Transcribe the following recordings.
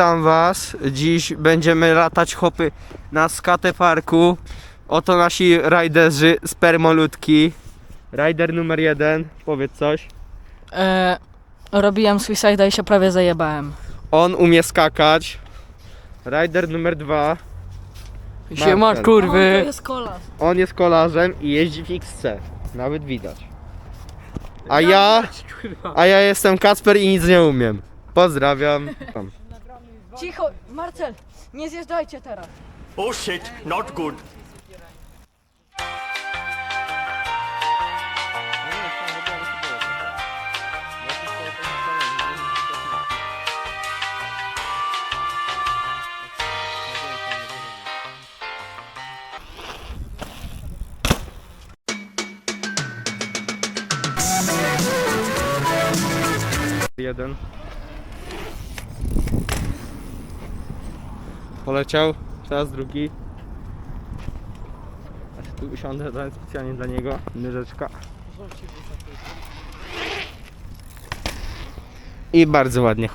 Witam Was. Dziś będziemy latać hopy na skateparku. Oto nasi rajderzy spermolutki. Rider numer jeden, powiedz coś. E, robiłem suicide i się prawie zajebałem. On umie skakać. Rider numer dwa. Siema Marcel. kurwy. jest kola. On jest kolarzem i jeździ w XC. Nawet widać. A ja, a ja jestem Kacper i nic nie umiem. Pozdrawiam. Tam. Cicho, Marcel, nie zjeżdżajcie teraz. Oh shit, not good. Jeden. Poleciał. Teraz drugi. Aż tu usiądę specjalnie dla niego. Myżeczka. I bardzo ładnie.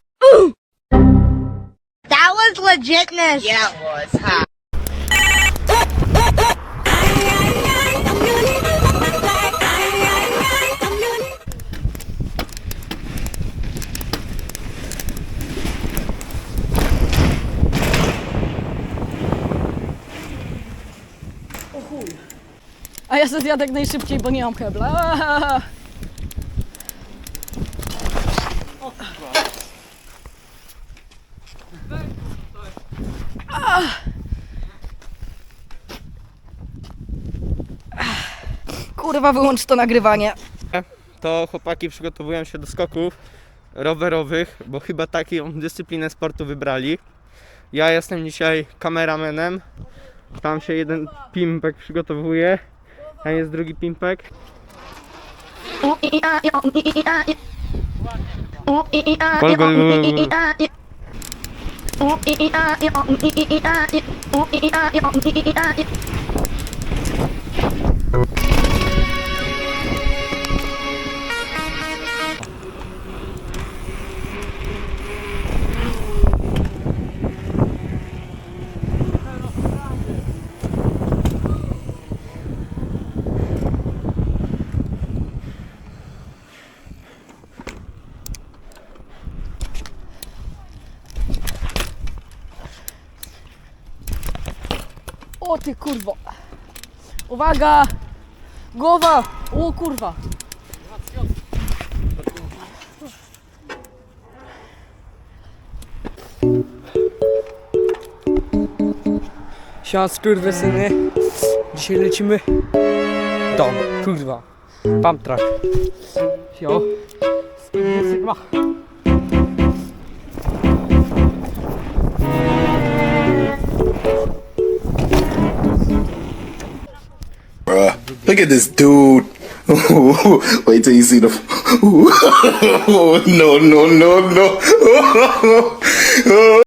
That was legitness. Yeah, it was. Huh? A ja zjadę jak najszybciej, bo nie mam hebla. Kurwa, wyłącz to nagrywanie. To chłopaki przygotowują się do skoków rowerowych, bo chyba taką dyscyplinę sportu wybrali. Ja jestem dzisiaj kameramenem. Tam się jeden pimpek przygotowuje. Tam jest drugi pimpek. Gol, gol, gol, gol. O ty kurwo. Uwaga! Głowa! O kurwa. Siema skurwysyny. Dzisiaj lecimy dom, kurwa. Pump track. Jo. Sigma. Look at this dude. Wait till you see the. no, no, no, no.